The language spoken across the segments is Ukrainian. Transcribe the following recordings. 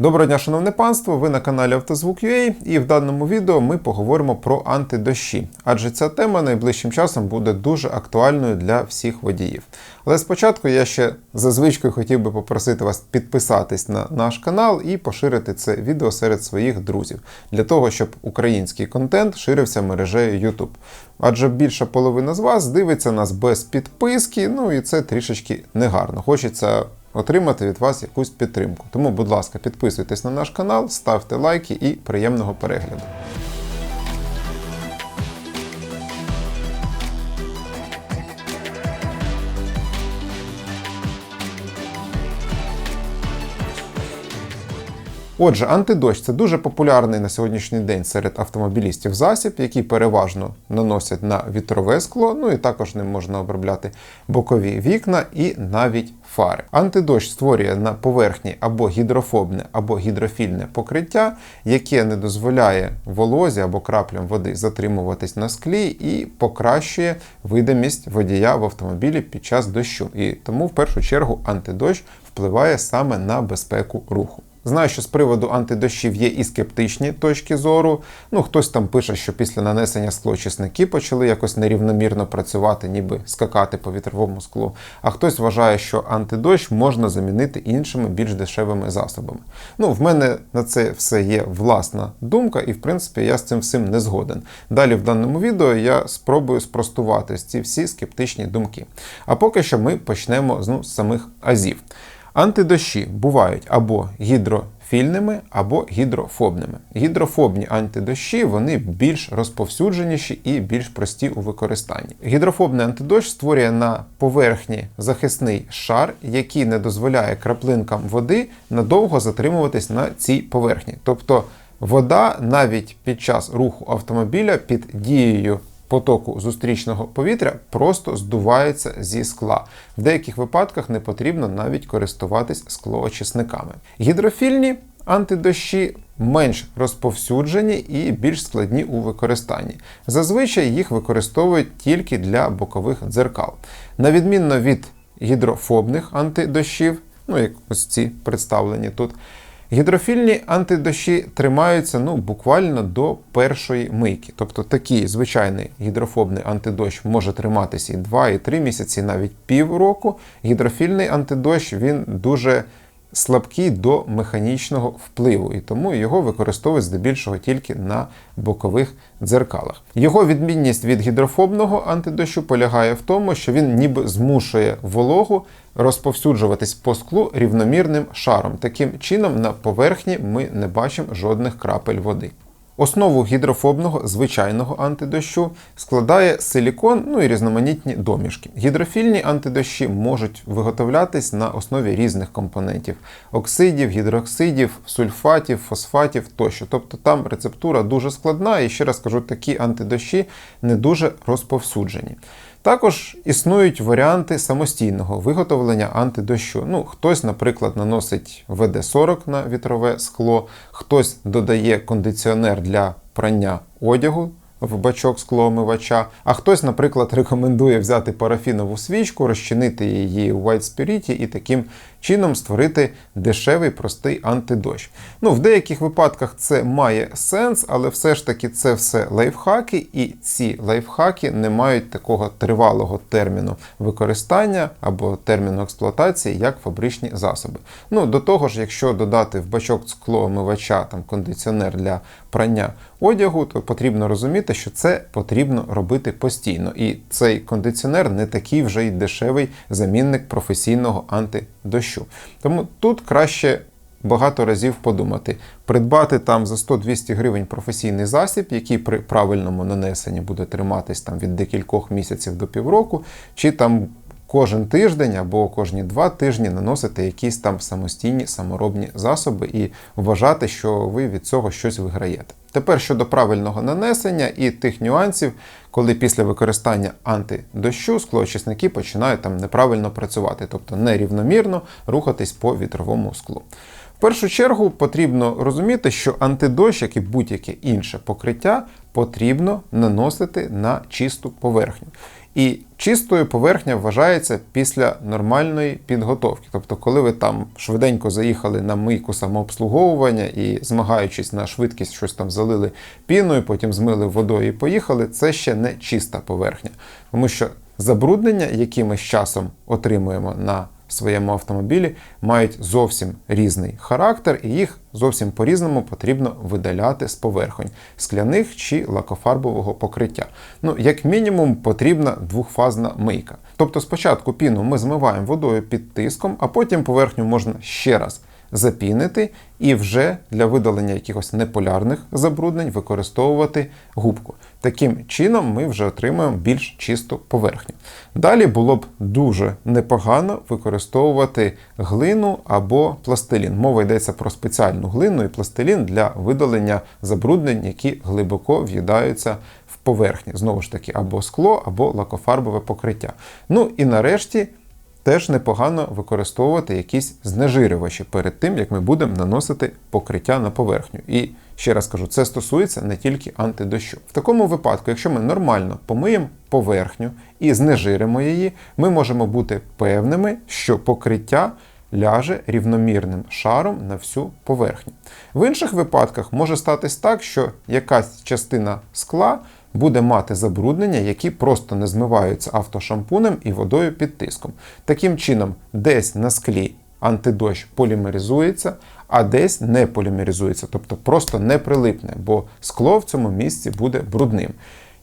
Доброго дня, шановне панство! Ви на каналі Автозвук.ua і в даному відео ми поговоримо про антидощі, адже ця тема найближчим часом буде дуже актуальною для всіх водіїв. Але спочатку я ще за звичкою хотів би попросити вас підписатись на наш канал і поширити це відео серед своїх друзів, для того, щоб український контент ширився мережею YouTube. Адже більша половина з вас дивиться нас без підписки, ну і це трішечки негарно. Хочеться отримати від вас якусь підтримку. Тому, будь ласка, підписуйтесь на наш канал, ставте лайки і приємного перегляду. Отже, антидощ це дуже популярний на сьогоднішній день серед автомобілістів засіб, який переважно наносять на вітрове скло, ну і також ним можна обробляти бокові вікна і навіть фари. Антидощ створює на поверхні або гідрофобне, або гідрофільне покриття, яке не дозволяє волозі або краплям води затримуватись на склі і покращує видимість водія в автомобілі під час дощу. І тому в першу чергу антидощ впливає саме на безпеку руху. Знаю, що з приводу антидощів є і скептичні точки зору. Ну, хтось там пише, що після нанесення склоочисники почали якось нерівномірно працювати, ніби скакати по вітровому склу. А хтось вважає, що антидощ можна замінити іншими більш дешевими засобами. Ну, в мене на це все є власна думка, і в принципі я з цим всім не згоден. Далі в даному відео я спробую спростувати ці всі скептичні думки. А поки що ми почнемо ну, з самих азів. Антидощі бувають або гідрофільними, або гідрофобними. Гідрофобні антидощі вони більш розповсюдженіші і більш прості у використанні. Гідрофобний антидощ створює на поверхні захисний шар, який не дозволяє краплинкам води надовго затримуватись на цій поверхні. Тобто вода навіть під час руху автомобіля під дією потоку зустрічного повітря просто здувається зі скла. В деяких випадках не потрібно навіть користуватись склоочисниками. Гідрофільні антидощі менш розповсюджені і більш складні у використанні. Зазвичай їх використовують тільки для бокових дзеркал. На відмінно від гідрофобних антидощів, ну як ось ці представлені тут. Гідрофільні антидощі тримаються ну, буквально до першої мийки. Тобто такий звичайний гідрофобний антидощ може триматися і 2, і 3 місяці, навіть півроку. Гідрофільний антидощ він дуже слабкий до механічного впливу, і тому його використовують здебільшого тільки на бокових дзеркалах. Його відмінність від гідрофобного антидощу полягає в тому, що він ніби змушує вологу розповсюджуватись по склу рівномірним шаром. Таким чином, на поверхні ми не бачимо жодних крапель води. Основу гідрофобного звичайного антидощу складає силікон, ну і різноманітні домішки. Гідрофільні антидощі можуть виготовлятись на основі різних компонентів: оксидів, гідроксидів, сульфатів, фосфатів тощо. Тобто там рецептура дуже складна, і ще раз кажу, такі антидощі не дуже розповсюджені. Також існують варіанти самостійного виготовлення антидощу. Ну, Хтось, наприклад, наносить ВД-40 на вітрове скло, хтось додає кондиціонер для прання одягу в бачок склоомивача, а хтось, наприклад, рекомендує взяти парафінову свічку, розчинити її у White Spirit і таким чином створити дешевий простий антидощ. Ну, В деяких випадках це має сенс, але все ж таки це все лайфхаки, і ці лайфхаки не мають такого тривалого терміну використання або терміну експлуатації, як фабричні засоби. Ну, До того ж, якщо додати в бачок склоомивача там, кондиціонер для прання одягу, то потрібно розуміти, що це потрібно робити постійно. І цей кондиціонер не такий вже й дешевий замінник професійного антидощу. Тому тут краще. Багато разів подумати, придбати там за 100-200 гривень професійний засіб, який при правильному нанесенні буде триматись там від декількох місяців до півроку, чи там кожен тиждень або кожні два тижні наносити якісь там самостійні саморобні засоби і вважати, що ви від цього щось виграєте. Тепер щодо правильного нанесення і тих нюансів, коли після використання антидощу склоочисники починають там неправильно працювати, тобто нерівномірно рухатись по вітровому склу. В першу чергу потрібно розуміти, що антидощ, як і будь-яке інше покриття, потрібно наносити на чисту поверхню. І чистою поверхня вважається після нормальної підготовки. Тобто, коли ви там швиденько заїхали на мийку самообслуговування і, змагаючись на швидкість, щось там залили піною, потім змили водою і поїхали, це ще не чиста поверхня. Тому що забруднення, які ми з часом отримуємо на своєму автомобілі, мають зовсім різний характер, і їх зовсім по-різному потрібно видаляти з поверхонь скляних чи лакофарбового покриття. Ну, як мінімум, потрібна двохфазна мийка. Тобто, спочатку піну ми змиваємо водою під тиском, а потім поверхню можна ще раз запінити і вже для видалення якихось неполярних забруднень використовувати губку. Таким чином ми вже отримуємо більш чисту поверхню. Далі було б дуже непогано використовувати глину або пластилін. Мова йдеться про спеціальну глину і пластилін для видалення забруднень, які глибоко в'їдаються в поверхні. Знову ж таки, або скло, або лакофарбове покриття. Ну і нарешті теж непогано використовувати якісь знежирювачі перед тим, як ми будемо наносити покриття на поверхню. І ще раз кажу, це стосується не тільки антидощу. В такому випадку, якщо ми нормально помиємо поверхню і знежиримо її, ми можемо бути певними, що покриття ляже рівномірним шаром на всю поверхню. В інших випадках може статись так, що якась частина скла буде мати забруднення, які просто не змиваються автошампунем і водою під тиском. Таким чином, десь на склі антидощ полімеризується, а десь не полімеризується, тобто просто не прилипне, бо скло в цьому місці буде брудним.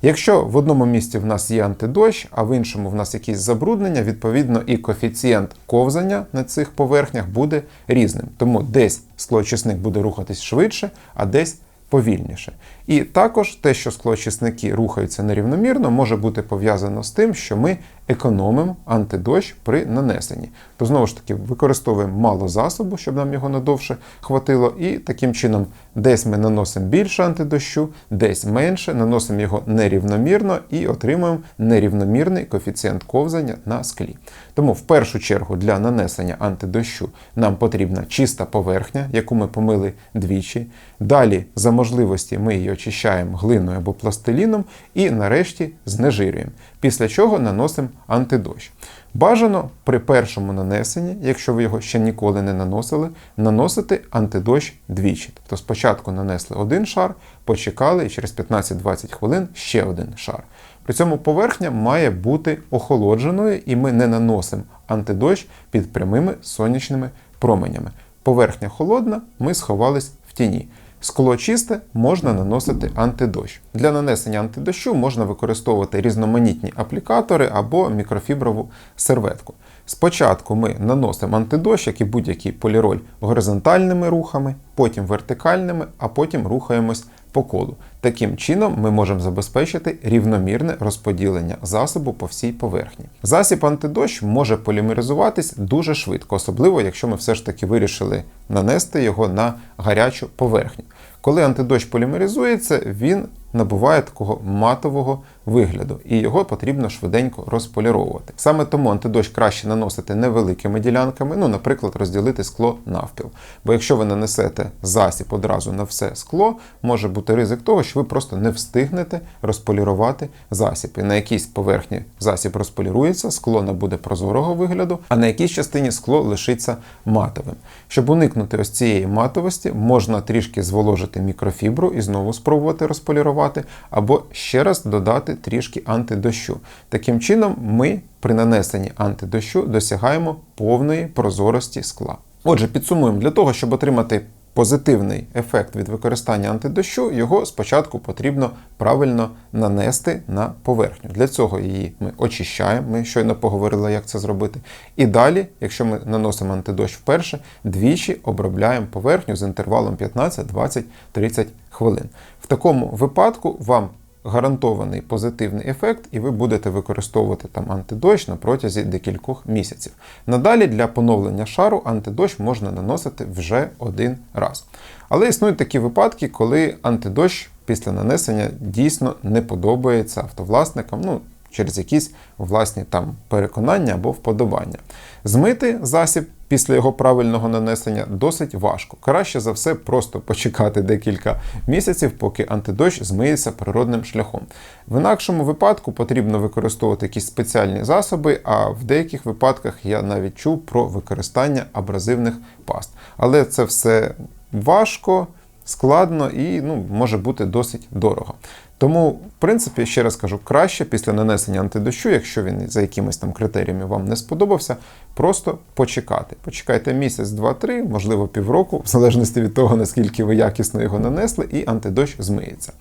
Якщо в одному місці в нас є антидощ, а в іншому в нас якісь забруднення, відповідно і коефіцієнт ковзання на цих поверхнях буде різним. Тому десь склоочисник буде рухатись швидше, а десь повільніше. І також те, що склоочисники рухаються нерівномірно, може бути пов'язано з тим, що ми економимо антидощ при нанесенні. То знову ж таки використовуємо мало засобу, щоб нам його надовше хватило, і таким чином десь ми наносимо більше антидощу, десь менше, наносимо його нерівномірно і отримуємо нерівномірний коефіцієнт ковзання на склі. Тому в першу чергу для нанесення антидощу нам потрібна чиста поверхня, яку ми помили двічі. Далі, за можливості, ми її очищаємо глиною або пластиліном і нарешті знежирюємо. Після чого наносимо антидощ. Бажано при першому нанесенні, якщо ви його ще ніколи не наносили, наносити антидощ двічі. Тобто спочатку нанесли один шар, почекали і через 15-20 хвилин ще один шар. При цьому поверхня має бути охолодженою, і ми не наносимо антидощ під прямими сонячними променями. Поверхня холодна, ми сховались в тіні. Скло чисте можна наносити антидощ. Для нанесення антидощу можна використовувати різноманітні аплікатори або мікрофіброву серветку. Спочатку ми наносимо антидощ, як і будь-який поліроль, горизонтальними рухами, потім вертикальними, а потім рухаємось по колу. Таким чином ми можемо забезпечити рівномірне розподілення засобу по всій поверхні. Засіб антидощ може полімеризуватись дуже швидко, особливо якщо ми все ж таки вирішили нанести його на гарячу поверхню. Коли антидощ полімеризується, він набуває такого матового вигляду, і його потрібно швиденько розполіровувати. Саме тому антидощ краще наносити невеликими ділянками, ну, наприклад, розділити скло навпіл. Бо якщо ви нанесете засіб одразу на все скло, може бути ризик того, що ви просто не встигнете розполірувати засіб. І на якійсь поверхні засіб розполірується, скло набуде прозорого вигляду, а на якійсь частині скло лишиться матовим. Щоб уникнути ось цієї матовості, можна трішки зволожити мікрофібру і знову спробувати розполірувати, або ще раз додати трішки антидощу. Таким чином, ми при нанесенні антидощу досягаємо повної прозорості скла. Отже, підсумуємо, для того, щоб отримати позитивний ефект від використання антидощу, його спочатку потрібно правильно нанести на поверхню. Для цього її ми очищаємо, ми щойно поговорили, як це зробити. І далі, якщо ми наносимо антидощ вперше, двічі обробляємо поверхню з інтервалом 15, 20, 30 хвилин. В такому випадку вам гарантований позитивний ефект, і ви будете використовувати там антидощ на протязі декількох місяців. Надалі для поновлення шару антидощ можна наносити вже один раз. Але існують такі випадки, коли антидощ після нанесення дійсно не подобається автовласникам. ну, Через якісь власні там переконання або вподобання. Змити засіб після його правильного нанесення досить важко. Краще за все просто почекати декілька місяців, поки антидощ змиється природним шляхом. В інакшому випадку потрібно використовувати якісь спеціальні засоби, а в деяких випадках я навіть чув про використання абразивних паст. Але це все важко, складно і ну, може бути досить дорого. Тому, в принципі, ще раз кажу, краще після нанесення антидощу, якщо він за якимись там критеріями вам не сподобався, просто почекати. Почекайте місяць, два-три, можливо, півроку, в залежності від того, наскільки ви якісно його нанесли, і антидощ змиється.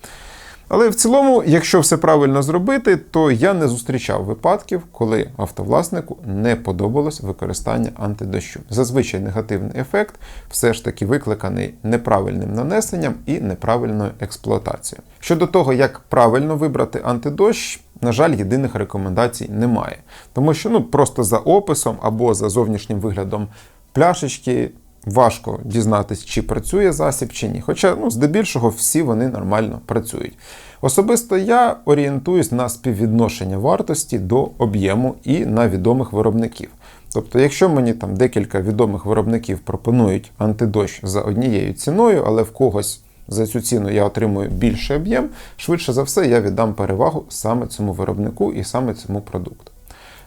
Але в цілому, якщо все правильно зробити, то я не зустрічав випадків, коли автовласнику не подобалось використання антидощу. Зазвичай негативний ефект все ж таки викликаний неправильним нанесенням і неправильною експлуатацією. Щодо того, як правильно вибрати антидощ, на жаль, єдиних рекомендацій немає. Тому що ну, просто за описом або за зовнішнім виглядом пляшечки важко дізнатись, чи працює засіб, чи ні. Хоча, ну, здебільшого, всі вони нормально працюють. Особисто я орієнтуюсь на співвідношення вартості до об'єму і на відомих виробників. Тобто, якщо мені там декілька відомих виробників пропонують антидощ за однією ціною, але в когось за цю ціну я отримую більший об'єм, швидше за все я віддам перевагу саме цьому виробнику і саме цьому продукту.